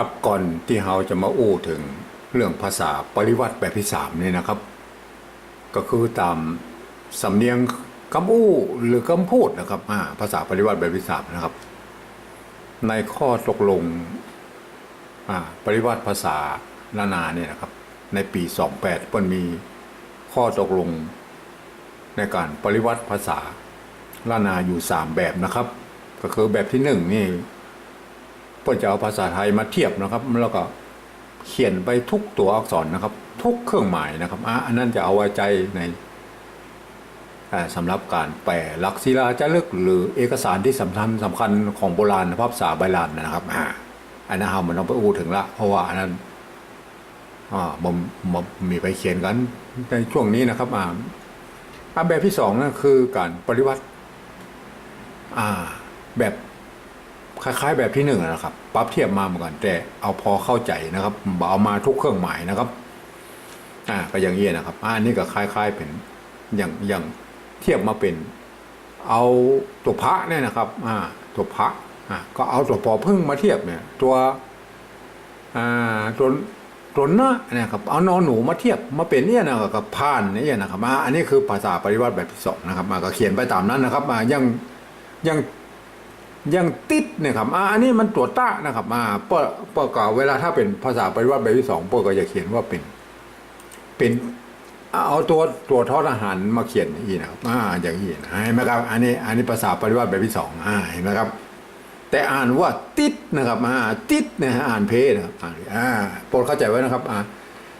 ครับก่อนที่เราจะมาอู้ถึงเรื่องภาษาปริวัติแบบที่สามนี่นะครับ ก็คือตามสำเนียงคำอู้หรือคำพูดนะครับาภาษาปริวัติแบบที่สามนะครับ ในข้อตกลงปริวัติภาษานานาเนี่ยนะครับ ในปี 28เพิ่นมีข้อตกลง ในการปริวัติภาษาล้านาอยู่ 3 แบบนะครับ ก็คือแบบที่หนึ่งนี่ พื่อจะเอาภาษาไทยมาเทียบนะครับ แล้วก็เขียนไปทุกตัวอักษรนะครับ ทุกเครื่องหมายนะครับอะอันนั้นจะเอาไว้ใจในอ่าสำหรับการแปลหลักศิลาจารึกหรือเอกสารที่สำคัญสำคัญของโบราณภาษาใบลานนะครับอ่าอันนั้นเรามันต้องไปอู้ถึงละเพราะว่าอันนั้นอ่ามันมันมีไปเขียนกันในช่วงนี้นะครับอ่าอ่าแบบที่สองนั่นคือการปฏิวัติ อ่า แบบ คล้ายๆแบบที่หนึ่งนะครับปรับเทียบมาเหมือนกันแต่เอาพอเข้าใจนะครับบ่เอามาทุกเครื่องหมายนะครับ อ่าก็อย่างนี้ยนะครับอ่าอันนี้ก็คล้ายๆเป็นอย่างอย่างเทียบมาเป็น เอาตัวพระเนี่ยนะครับ อ่า ตัวพระอ่าก็เอาตัวปอพึ่งมาเทียบเนี่ย ตัวอ่าตัวตัวหน้าเนี่ยครับเอานอนหนูมาเทียบมาเป็นเนี่ยนะครับกับพานเนี่ยนะครับอ่าอันนี้คือภาษาปริวัติแบบที่สองนะครับมาก็เขียนไปตามนั้นนะครับอ่ายังยัง ยังติดเนี่ยครับอ่าอันนี้มันตัวต้านะครับอ่าเปิดเปิดก็เวลาถ้าเป็นภาษาปริวัติแบบที่สองเปิดก็จะเขียนว่าเป็น เป็น เอาตัวตัวทอทหารมาเขียนอีนะครับอ่าอย่างนี้นะเห็นไหมครับ อันนี้ อันนี้ภาษาปริวัติแบบที่สองอ่าเห็นไหมครับ แต่อ่านว่าติดนะครับอ่าติดเนี่ยอ่านเพนะครับอ่าอ่าโปรดเข้าใจไว้นะครับ อ่า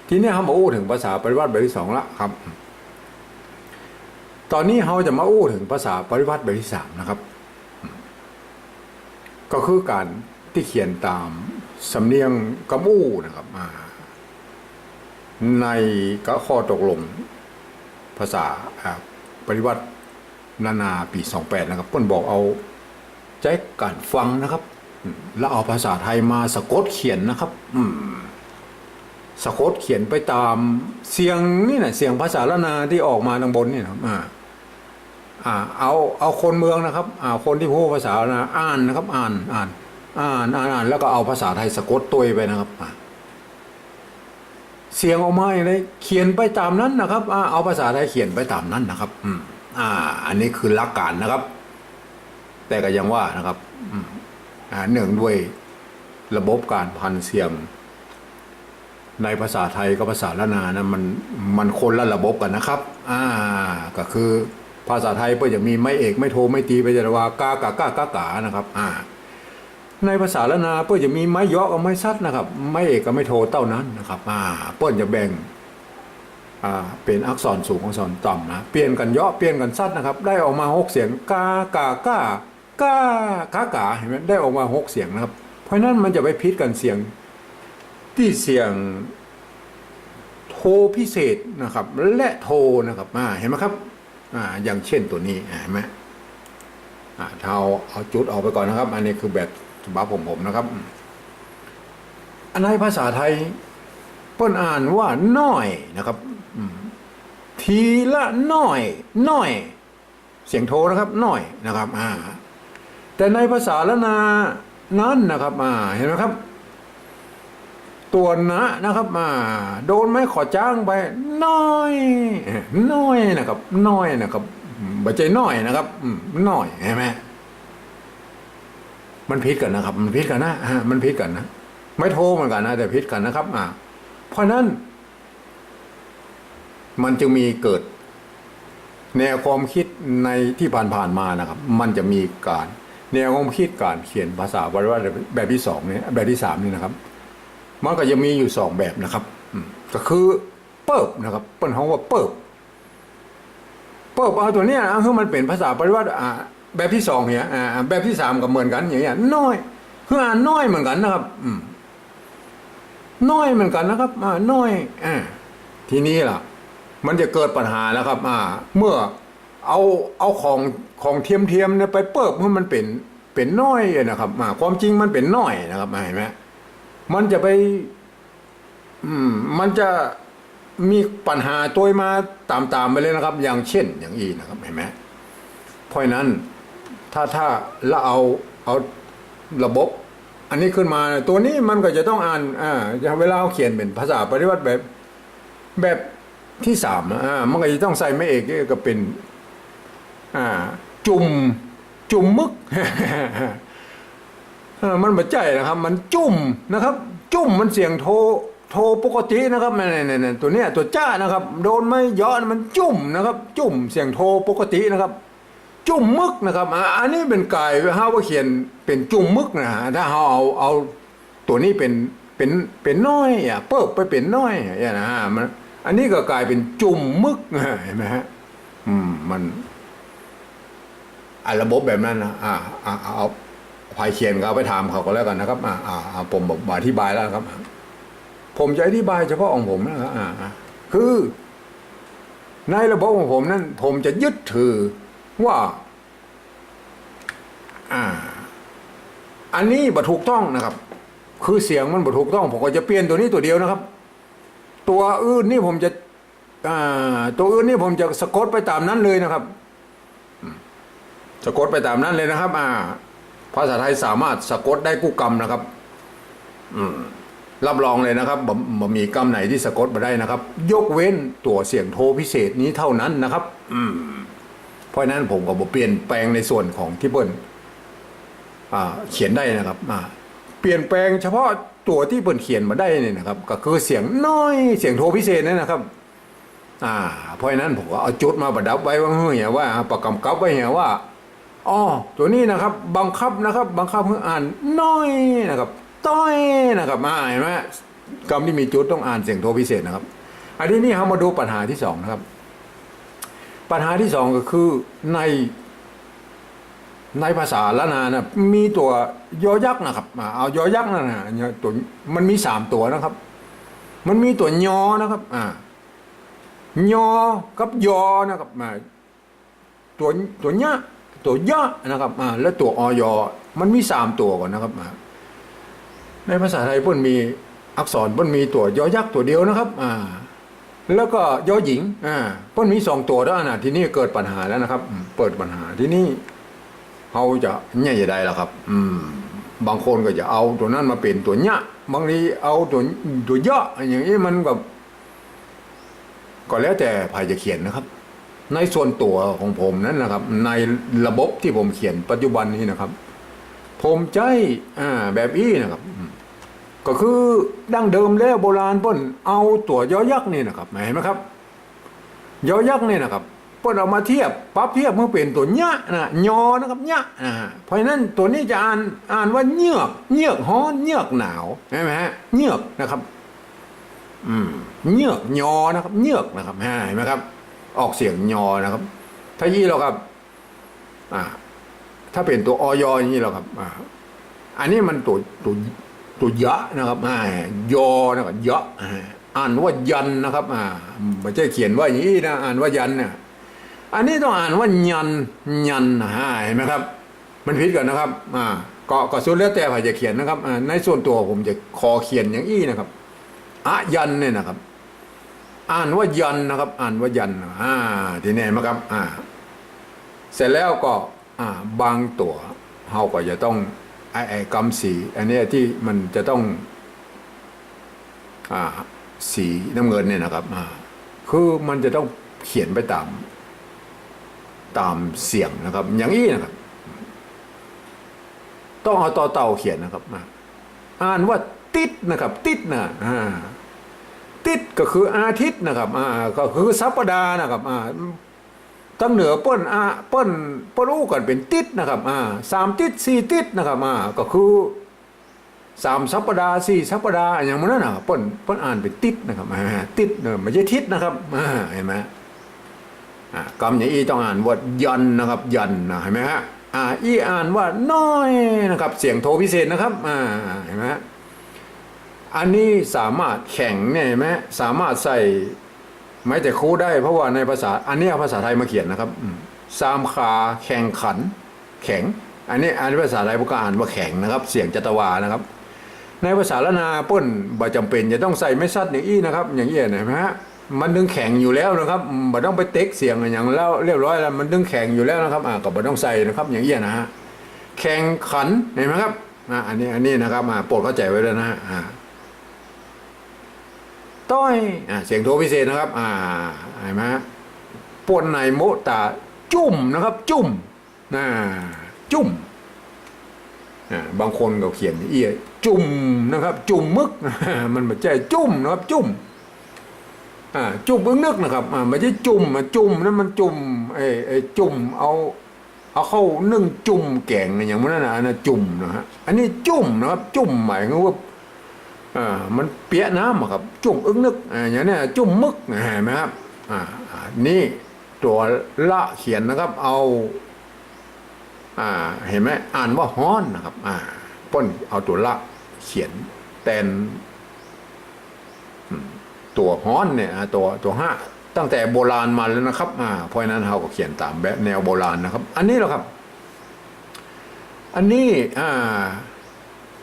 ทีนี้เขามาอู้ถึงภาษาปริวัติแบบที่สองละครับ ตอนนี้เขาจะมาอู้ถึงภาษาปริวัติแบบที่สามนะครับ ก็คือการที่เขียนตามสำเนียงกระมู่นะครับในกข้อตกลงภาษาปริวัตินานาปี28นะครับเพิ่นบอกเอาใจการฟังนะครับ แล้วเอาภาษาไทยมาสะกดเขียนนะครับ อืมสะกดเขียนไปตามเสียงนี่นะเสียงภาษาละนาที่ออกมาทางบนนี่นะครับอ่า อ่าเอาเอาคนเมืองนะครับอ่าคนที่พูดภาษานะอ่านนะครับ อ่านอ่านอ่านอ่านอ่านแล้วก็เอาภาษาไทยสะกดตัวไปนะครับอ่าเสียงออกมาอย่างไรเขียนไปตามนั้นนะครับอ่าเอาภาษาไทยเขียนไปตามนั้นนะครับ อืมอ่า อันนี้คือหลักการนะครับ แต่ก็ยังว่านะครับอืมอ่าเนื่งด้วยระบบการพันเสียงในภาษาไทยกับภาษาละนานะมันมันคนละระบบกันนะครับ อ่า ก็คือ ภาษาไทยเพื่อจะมีไม่เอกไม่โทไม่ตีไปจรว่ากากากากากานะครับอ่าในภาษาละนาเพื่อจะมีไม้ยอกับไม้ซัดนะครับ ไม่เอกกับไม่โทเท่านั้นนะครับอ่าเพื่อจะแบ่งอ่าเป็นอักษรสูงอักษรต่ำนะเปลี่ยนกันยาะเปลี่ยนกันซัดนะครับ ได้ออกมาหกเสียงกากากากากากาเห็นไหมได้ออกมาหกเสียงนะครับ เพราะฉะนั้นมันจะไปพิษกันเสียงที่เสียงโทพิเศษนะครับ และโทนะครับอ่าเห็นไหมครับ อ่าอย่างเช่นตัวนี้เห็นไหมอ่าเทาเอาจุดออกไปก่อนนะครับ อันนี้คือแบบฉบับผมผมนะครับ อันในภาษาไทยเปิ้นอ่านว่าน้อยนะครับทีละน้อยน้อย เสียงโทนะครับน้อยนะครับ อ่า แต่ในภาษาละนานั้นนะครับ อ่า เห็นไหมครับ ตัวนะนะครับมาโดนไม้ขอจ้างไปน้อยน้อยนะครับน้อยนะครับบัจใจน้อยนะครับน้อยเห็นไหมมันพิษกันนะครับ มันพิษกันนะฮะมันพิษกันนะไม่โทรเหมือนกันนะแต่พิษกันนะครับ อ่าเพราะนั้น มันจึงมีเกิด แนวความคิดในที่ผ่านๆมานะครับ มันจะมีการ แนวความคิดการเขียนภาษาบาลีแบบที่สองเนี่ยแบบที่สามนี่นะครับ มันก็จะมีอยู่สองแบบนะครับก็คือเปิบนะครับเปิ้นเขาว่าเปิบเปิบเอาตัวเนี้ยนะคือมันเป็นภาษาปริวัติแบบที่สองเนี่ยแบบที่สามก็เหมือนกันอย่างเงี้ยน้อยคืออ่านน้อยเหมือนกันนะครับอืน้อยเหมือนกันนะครับอ่าน้อยอทีนี้ล่ะ มันจะเกิดปัญหาแล้วครับ อ่า เมื่อเอาเอาของของเทียมเทียมๆเนี่ยไปเปิบเมื่อมันเป็นเป็นน้อยนะครับอ่าความจริงมันเป็นน้อยนะครับเห็นไหม มันจะไปมันจะมีปัญหาตัวมาตามๆไปเลยนะครับ อย่างเช่น อย่างอีนะครับเห็นไหมเพราะนั้นถ้าถ้าเราเอาเอาระบบ อันนี้ขึ้นมา ตัวนี้มันก็จะต้องอ่านอ่าเวลาเขาเขียนเป็นภาษาปฏิวัติแบบแบบที่สามอ่ามันก็จะต้องใส่ไม่เอกก็เป็น อ่า จุ่มจุ่มมึกเออ มันไม่ใจนะครับ มันจุ่มนะครับ จุ่มมันเสียงโทโทปกตินะครับเนี่ยเนี่ยเนี่ยตัวเนี้ยตัวจ้านะครับ โดนไม่ย้อนมันจุ่มนะครับ จุ่มเสียงโทปกตินะครับ จุ่มมึกนะครับอันนี้เป็นกายห้าว่าเขียนเป็นจุ่มมึกนะฮะถ้าเราเอาเอาตัวนี้เป็นเป็นเป็นน้อยอะเปิบไปเป็นน้อยอย่างนะฮะมันอันนี้ก็กลายเป็นจุ่มมึกเห็นไหมฮะอืมมันอะระบบแบบนั้นนะอ่าอ่าเอา ภายเขียนเอาไปถามเขาก็แล้วกันนะครับ อ่าอ่าผมบอกอธิบายแล้วครับ ผมจะอธิบายเฉพาะของผมนะครับอ่าอ่าคือในระบบของผมนั้น ผมจะยึดถือว่า อ่า อันนี้บัถูกต้องนะครับ คือเสียงมันบัถูกต้อง ผมก็จะเปลี่ยนตัวนี้ตัวเดียวนะครับ ตัวอื่นนี่ผมจะอ่าตัวอื่นนี่ผมจะสะกดไปตามนั้นเลยนะครับ สะกดไปตามนั้นเลยนะครับ อ่า ภาษาไทยสามารถสะกดได้กู้กรรมนะครับ อืมรับรองเลยนะครับบ่มีกรรมไหนที่สะกดมาได้นะครับ ยกเว้นตัวเสียงโทพิเศษนี้เท่านั้นนะครับ อืมเพราะนั้นผมก็บอเปลี่ยนแปลงในส่วนของที่เปิ้ลเขียนได้นะครับเปลี่ยนแปลงเฉพาะตัวที่เปิ้ลเขียนมาได้นี่นะครับ ก็คือเสียงน้อยเสียงโทพิเศษนั่นนะครับ อ่า เพราะนั้นผมก็เอาจุดมาประดับไว้ว่าเฮ้ยว่าประกำกับไว้เหียว่า อ๋อตัวนี้นะครับบังคับนะครับบังคับให้อ่านน้อยนะครับต้อยนะครับมาเห็นไหมคำที่มีจุดต้องอ่านเสียงโทพิเศษนะครับ อันนี้นี่เรามาดูปัญหาที่สองนะครับ ปัญหาที่สองก็คือในในภาษาละนานะมีตัวยอยักษ์นะครับอ่าเอายอยักษ์นั่นนะเนี่ยตัวมันมีสามตัวนะครับ มันมีตัวยอนะครับ อ่ายอกับยอนะครับมาตัวตัวเนี้ย ตัวยะนะครับแล้วตัวอยมันมีสามตัวก่อนนะครับในภาษาไทยเพิ่นมีอักษรเพิ่นมีตัวยอยักษ์ตัวเดียวนะครับอ่าแล้วก็ยอหญิงอ่าเพิ่นมีสองตัวแล้วนะทีนี้เกิดปัญหาแล้วนะครับ เปิดปัญหาที่นี่เขาจะเนี่ยจะได้ล้วครับ อืม บางคนก็จะเอาตัวนั้นมาเป็นตัวเนี้ยบางทีเอาตัวตัวยะอย่างนี้มันแบบก็แล้วแต่ใครจะเขียนนะครับ ในส่วนตัวของผมนั้นนะครับ ในระบบที่ผมเขียนปัจจุบันนี้นะครับ ผมใจแบบอี้นะครับ ก็คือดั้งเดิมแล้วโบราณป้นเอาตัวยอยักษ์นี่นะครับเห็นไหมครับยอยักษ์นี่นะครับป้นเอามาเทียบปรับเทียบเมื่อเป็นตัวเนี้ยนะยอนะครับเนี้ยเพราะฉะนั้นตัวนี้จะอ่านอ่านว่าเยือกเยือกฮ้อนเยือกหนาวใช่ไหมฮะเยือกนะครับ อืมเยือกยอนะครับเยือกนะครับเห็นไหมครับ ออกเสียงยอนะครับ ถ้ายี่เราครับ อ่า ถ้าเป็นตัวออยอย่างนี้เราครับ อ่า อันนี้มันตัวตัวตัวยะนะครับ อ่า ยอนะครับยะอ่าอ่านว่ายันนะครับ อ่าไม่ใช่เขียนว่าอย่างนี้นะอ่านว่ายันเนี่ยอันนี้ต้องอ่านว่ายันยันฮะเห็นไหมครับ มันผิดกันนะครับ อ่าก็ก็สุดแล้วแต่ใครจะเขียนนะครับอ่าในส่วนตัวผมจะคอเขียนอย่างอี้นะครับอะยันเนี่ยนะครับ อ่านว่ายันนะครับ อ่านว่ายันอ่าทีนี้มั้ครับอ่า เสร็จแล้วก็ อ่า บางตัวเราก็จะต้องไอ้ไอ้กำสี อันนี้ที่มันจะต้อง อ่า สีน้ำเงินเนี่ยนะครับ อ่า คือมันจะต้องเขียนไปตาม ตามเสียงนะครับ อย่างนี้นะครับ ต้องเอาต่อเต่าเขียนนะครับอ่านว่าติดนะครับ ติดนะอ่า ติดก็คืออาทิตย์นะครับอ่าก็คือสัปดาห์นะครับอ่าตั้งเหนือเปิ้นอาเปิ้นเปิ้นอู้กันเป็นติดนะครับอ่าสามติดสี่ติดนะครับอ่าก็คือสามสัปดาห์สี่สัปดาห์อย่างมันนั่นนะเปิ้นเปิ้นอ่านเป็นติดนะครับอ่าติดเนะไม่ใช่ทิศนะครับอ่าเห็นไหมอ่ากำอย่างอีต้องอ่านว่ายันนะครับยันนะเห็นไหมฮะอ่าอีอ่านว่าน้อยนะครับ เสียงโทพิเศษนะครับอ่าเห็นไหมฮะ อันนี้สามารถแข่งเนี่ยไหมสามารถใส่ไม้แต่ครูได้เพราะว่าในภาษา อันนี้เอาภาษาไทยมาเขียนนะครับสามขาแข่งขัน แข็ง อันนี้อันนี้ภาษาไทยพวกก็อ่านว่าแข็งนะครับ เสียงจัตวานะครับ ในภาษาละนาเป้นบ่จำเป็นจะต้องใส่ไม่ซัดอย่างอี้นะครับ อย่างนี้เห็นไหมฮะมันดึงแข็งอยู่แล้วนะครับอืมบ่ต้องไปเต็กเสียงอย่างแล้วเรียบร้อยแล้วมันดึงแข็งอยู่แล้วนะครับอ่าก็บ่ต้องใส่นะครับอย่างนี้ยนะฮะแข่งขันเห็นไหมครับอ่าอันนี้อันนี้นะครับอ่าโปรดเข้าใจไว้เลยนะอ่า ต้อยอ่าเสียงโทพิเศษนะครับอ่าเห็นไหมปนในโมตาจุ่มนะครับ จุ่มอ่าจุ่มอ่าบางคนก็เขียนเอียจุ่มนะครับ จุ่มมึกมันไม่ใช่จุ่มนะครับ จุ่มอ่าจุ่มอึ้งนึกนะครับอ่าไม่ใช่จุ่มอะจุ่มนั่นมันจุ่มไอ้ไอ้จุ่มเอาเอาเข้านึ่งจุ่มแกงอย่างนั้นนะนนั้นจุ่มนะฮะอันนี้จุ่มนะครับ จุ่มหมายถึงว่า อ่ามันเปียกน้ำครับ จุ่มอึ้งนึกอ่าอย่างนี้จุ่มมึกเห็นไหมครับอ่านี่ตัวละเขียนนะครับ เอาอ่าเห็นไหมอ่านว่าฮ้อนนะครับอ่าป้นเอาตัวละเขียนแตนตัวฮ้อนเนี่ยตัวตัวห้าตั้งแต่โบราณมาแล้วนะครับอ่าเพราะฉะนั้นเราก็เขียนตามแบบแนวโบราณนะครับ อันนี้แหละครับ อันนี้อ่า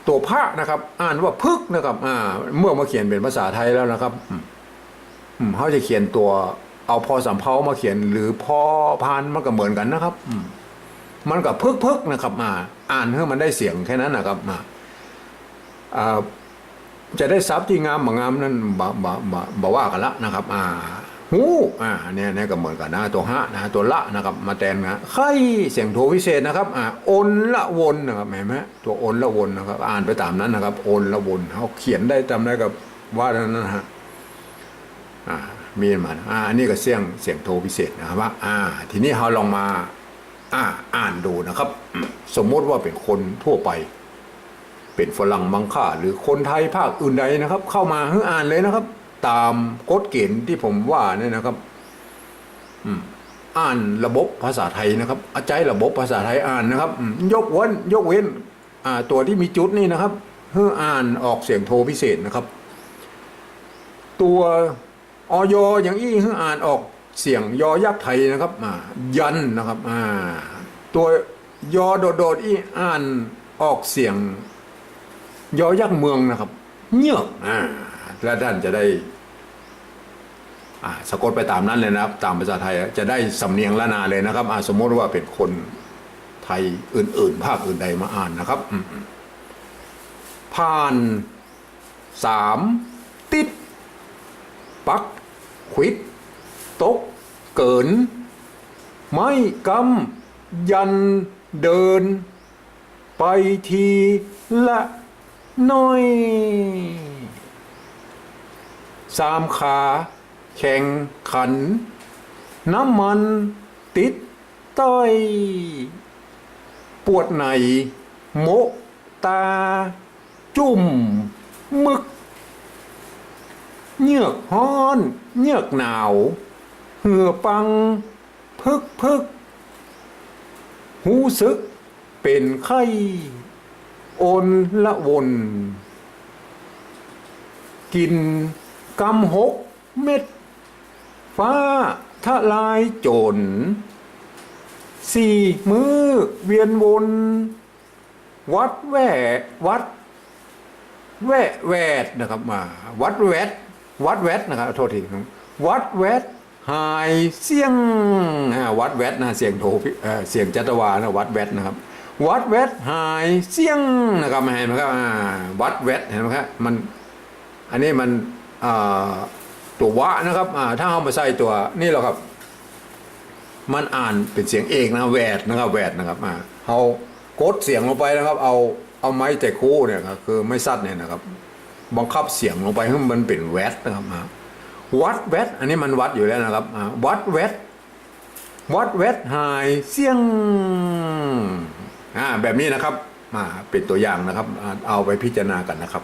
ตัวพระนะครับ อ่านว่าพึกนะครับ อ่า เมื่อมาเขียนเป็นภาษาไทยแล้วนะครับอืมเขาจะเขียนตัว เอาพอสำเพามาเขียน หรือพอพานมันก็เหมือนกันนะครับอืมมันกับพึกพึกนะครับอ่าอ่านให้มันได้เสียงแค่นั้นนะครับอ่าอ่าจะได้ทรัพย์ที่งามบางงามนั้นบ่บ่บ่บ่ว่ากันละนะครับ อ่า หูอ่าเนี่ยเนี่ยก็เหมือนกันนะตัวหะนะตัวละนะครับมาแทนนะไข่เสียงโทวิเศษนะครับอ่าอนละวนนะครับเห็นไหมตัวอนละวนนะครับ อ่านไปตามนั้นนะครับอนละวนเขาเขียนได้จำได้กับว่านั้นนะฮะอ่ามีมันอ่าอันนี้ก็เสียงเสียงโทพิเศษนะครับว่าอ่า ทีนี้เราลองมาอ่าอ่านดูนะครับ สมมติว่าเป็นคนทั่วไป เป็นฝรั่งมังค่าหรือคนไทยภาคอื่นใดนะครับ เข้ามาให้อ่านเลยนะครับ ตามกฎเกณฑ์ที่ผมว่าเนี่ยนะครับ อืมอ่านระบบภาษาไทยนะครับอาจารย์ระบบภาษาไทยอ่านนะครับ ยกเว้น ยกเว้น อ่า ตัวที่มีจุดนี่นะครับเพื่ออ่านออกเสียงโทพิเศษนะครับ ตัวออยอย่างอี้เพื่ออ่านออกเสียงยอยักษ์ไทยนะครับอ่ายันนะครับอ่าตัวยอโดดๆอี้อ่านออกเสียง ยอยักษ์เมืองนะครับ เงือกอ่าแล้วท่านจะได้ สะกดไปตามนั้นเลยนะครับ ตามภาษาไทยจะได้สำเนียงละนาเลยนะครับสมมติว่าเป็นคนไทยอื่น ๆ ภาคอื่นใดมาอ่านนะครับผ่านสามติด ปักขวิด ตก เกิน ไม่กำยันเดิน ไปทีละน้อย สามขา แข่งขัน น้ำมันติดต้อย ปวดในโมตา จุ่ม มึกเหยือกฮ้อนเหยือกหนาว เหือปัง พึกพึกหูซึก เป็นไข้โอนละวนกินกำหกเม็ด ฟ้าทลายโจรสี่มือเวียนวน วัดแว่วัด แว่แวดนะครับมา วัดแวดวัดแวดนะครับโทษทีครับวัดแวดหายเสียงวัดแวดนะเสียงโทเเสียงจัตวานะวัดแวดนะครับ วัดแวดหายเสียงนะครับเห็นไหมครับวัดแวดเห็นไหมครับมันอันนี้มันอ่า ตัววะนะครับอ่าถ้าเอามาใส่ตัวนี่แหละครับ มันอ่านเป็นเสียงเอกนะแวดนะครับแวดนะครับอ่าเอากดเสียงลงไปนะครับ เอาเอาไม้แต่คู่เนี่ยครับคือไม่ซัดเนี่ยนะครับ บังคับเสียงลงไปให้มันเป็นแวดนะครับอ่าวัดแวดอันนี้มันวัดอยู่แล้วนะครับอ่าวัดแวดวัดแวดหายเสียงอ่าแบบนี้นะครับมาเป็นตัวอย่างนะครับ เอาไปพิจารณากันนะครับ